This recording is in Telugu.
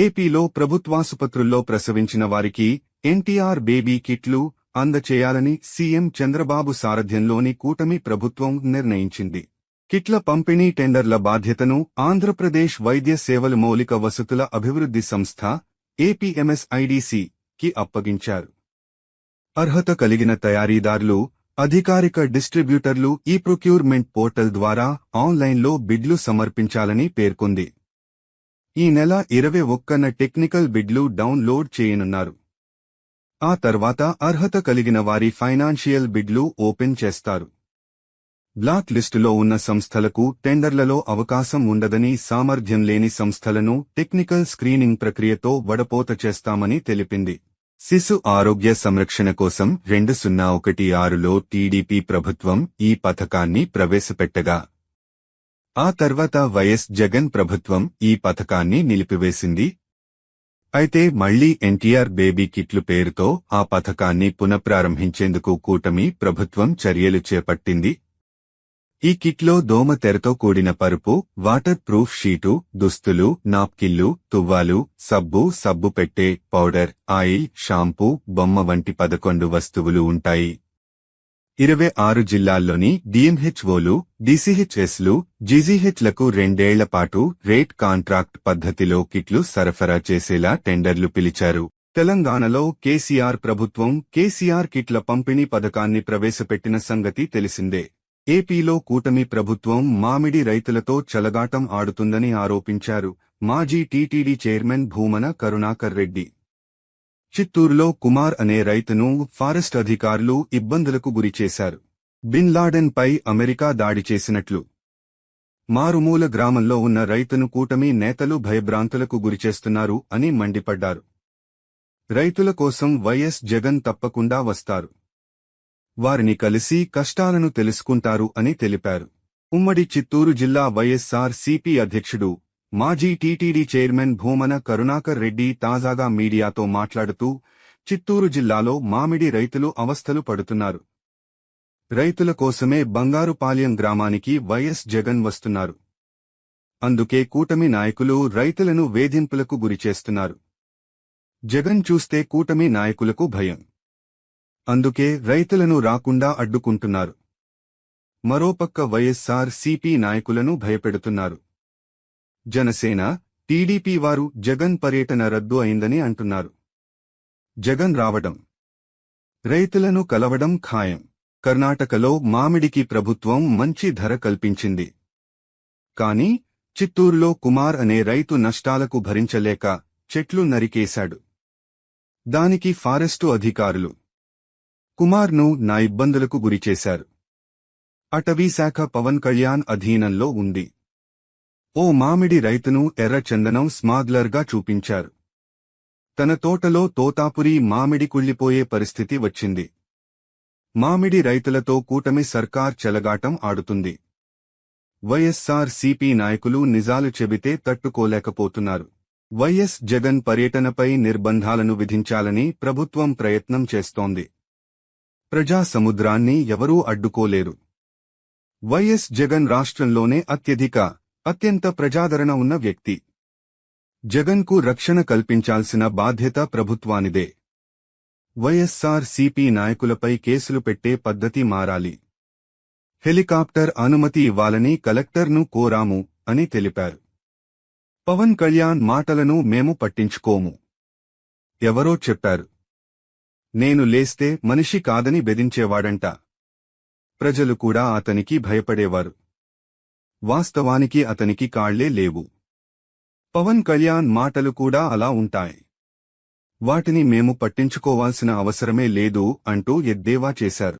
ఏపీలో ప్రభుత్వాసుపత్రుల్లో ప్రసవించిన వారికి ఎన్టీఆర్ బేబీ కిట్లు అందచేయాలని సీఎం చంద్రబాబు సారథ్యంలోని కూటమి ప్రభుత్వం నిర్ణయించింది. కిట్ల పంపిణీ టెండర్ల బాధ్యతను ఆంధ్రప్రదేశ్ వైద్య సేవల మౌలిక వసతుల అభివృద్ధి సంస్థ ఏపీఎంఎస్ఐడిసి కి అప్పగించారు. అర్హత కలిగిన తయారీదారులు అధికారిక డిస్ట్రిబ్యూటర్లు ఈ ప్రొక్యూర్మెంట్ పోర్టల్ ద్వారా ఆన్లైన్లో బిడ్లు సమర్పించాలని పేర్కొంది. ఈ నెల ఇరవై ఒక్కన టెక్నికల్ బిడ్లు డౌన్లోడ్ చేయనున్నారు. ఆ తర్వాత అర్హత కలిగిన వారి ఫైనాన్షియల్ బిడ్లు ఓపెన్ చేస్తారు. బ్లాక్ లిస్టులో ఉన్న సంస్థలకు టెండర్లలో అవకాశం ఉండదని సామర్థ్యం లేని సంస్థలను టెక్నికల్ స్క్రీనింగ్ ప్రక్రియతో వడపోత చేస్తామని తెలిపింది. శిశు ఆరోగ్య సంరక్షణ కోసం రెండు సున్నా ఒకటి ఆరులో టీడీపీ ప్రభుత్వం ఈ పథకాన్ని ప్రవేశపెట్టగా ఆ తర్వాత వైఎస్ జగన్ ప్రభుత్వం ఈ పథకాన్ని నిలిపివేసింది. అయితే మళ్ళీ ఎన్టీఆర్ బేబీ కిట్లు పేరుతో ఆ పథకాన్ని పునఃప్రారంభించేందుకు కూటమి ప్రభుత్వం చర్యలు చేపట్టింది. ఈ కిట్లో దోమ తెరతో కూడిన పరుపు వాటర్ ప్రూఫ్ షీటు దుస్తులు నాప్కిల్లు తువ్వాలు సబ్బు సబ్బు పెట్టే పౌడర్ ఆయిల్ షాంపూ బొమ్మ వంటి పదకొండు వస్తువులు ఉంటాయి. ఇరవై ఆరు జిల్లాల్లోని డిఎంహెచ్ఓలు డిసిహెచ్ఎస్లు జీజీహెచ్లకు రెండేళ్ళ పాటు రేట్ కాంట్రాక్ట్ పద్ధతిలో కిట్లు సరఫరా చేసేలా టెండర్లు పిలిచారు. తెలంగాణలో కేసీఆర్ ప్రభుత్వం కేసీఆర్ కిట్ల పంపిణీ పథకాన్ని ప్రవేశపెట్టిన సంగతి తెలిసిందే. ఏపీలో కూటమి ప్రభుత్వం మామిడి రైతులతో చలగాటం ఆడుతుందని ఆరోపించారు. మాజీ టీటీడీ చైర్మన్ భూమన కరుణాకర్ రెడ్డి. చిత్తూరులో కుమార్ అనే రైతును ఫారెస్ట్ అధికారులు ఇబ్బందులకు గురిచేశారు బిన్ లాడెన్ పై అమెరికా దాడి చేసినట్లు. మారుమూల గ్రామంలో ఉన్న రైతును కూటమి నేతలు భయభ్రాంతులకు గురిచేస్తున్నారు అని మండిపడ్డారు. రైతుల కోసం వైఎస్ జగన్ తప్పకుండా వస్తారు. వారిని కలిసి కష్టాలను తెలుసుకుంటారు అని తెలిపారు. ఉమ్మడి చిత్తూరు జిల్లా వైఎస్సార్ సిపి అధ్యక్షుడు మాజీ టీటీడీ చైర్మన్ భూమన కరుణాకర్ రెడ్డి తాజాగా మీడియాతో మాట్లాడుతూ చిత్తూరు జిల్లాలో మామిడి రైతులు అవస్థలు పడుతున్నారు. రైతుల కోసమే బంగారుపాలెం గ్రామానికి వైఎస్ జగన్ వస్తున్నారు. అందుకే కూటమి నాయకులు రైతులను వేధింపులకు గురిచేస్తున్నారు జగన్ చూస్తే కూటమి నాయకులకు భయం. అందుకే రైతులను రాకుండా అడ్డుకుంటున్నారు. మరోపక్క వైఎస్సార్ సిపి నాయకులను భయపెడుతున్నారు. జనసేన టీడీపీ వారు జగన్ పర్యటన రద్దు అయిందని అంటున్నారు. జగన్ రావడం. రైతులను కలవడం ఖాయం. కర్ణాటకలో మామిడికి ప్రభుత్వం మంచి ధర కల్పించింది. కాని చిత్తూరులో కుమార్ అనే రైతు నష్టాలకు భరించలేక చెట్లు నరికేశాడు. దానికి ఫారెస్టు అధికారులు. కుమార్ను నా ఇబ్బందులకు గురిచేశారు. అటవీశాఖ పవన్ కళ్యాణ్ అధీనంలో ఉంది. ఓ మామిడి రైతును ఎర్రచందనం స్మాగ్లర్గా చూపించారు. తన తోటలో తోతాపురి మామిడి కుళ్ళిపోయే పరిస్థితి వచ్చింది. మామిడి రైతులతో కూటమి సర్కార్ చెలగాటం ఆడుతుంది. వైఎస్సార్ సిపి నాయకులు నిజాలు చెబితే తట్టుకోలేకపోతున్నారు. వైఎస్ జగన్ పర్యటనపై నిర్బంధాలను విధించాలని ప్రభుత్వం ప్రయత్నం చేస్తోంది. ప్రజా సముద్రాన్ని ఎవరూ అడ్డుకోలేరు. వైఎస్ జగన్ రాష్ట్రంలోనే అత్యధిక అత్యంత ప్రజాదరణ ఉన్న వ్యక్తి. జగన్కు రక్షణ కల్పించాల్సిన బాధ్యత ప్రభుత్వానిదే. వైఎస్సార్ సిపి నాయకులపై కేసులు పెట్టే పద్ధతి మారాలి. హెలికాప్టర్ అనుమతి ఇవ్వాలని కలెక్టర్ను కోరాము అని తెలిపారు. పవన్ కళ్యాణ్ మాటలను మేము పట్టించుకోము. ఎవరో చెప్పారు. నేను లేస్తే మనిషి కాదని బెదించేవాడంట. ప్రజలు కూడా అతనికి భయపడేవారు. వాస్తవానికి అతనికి కాళ్ళే లేవు. పవన్ కళ్యాణ్ మాటలు కూడా అలా ఉంటాయి. వాటిని మేము పట్టించుకోవాల్సిన అవసరమే లేదు అంటూ ఎద్దేవా చేశారు.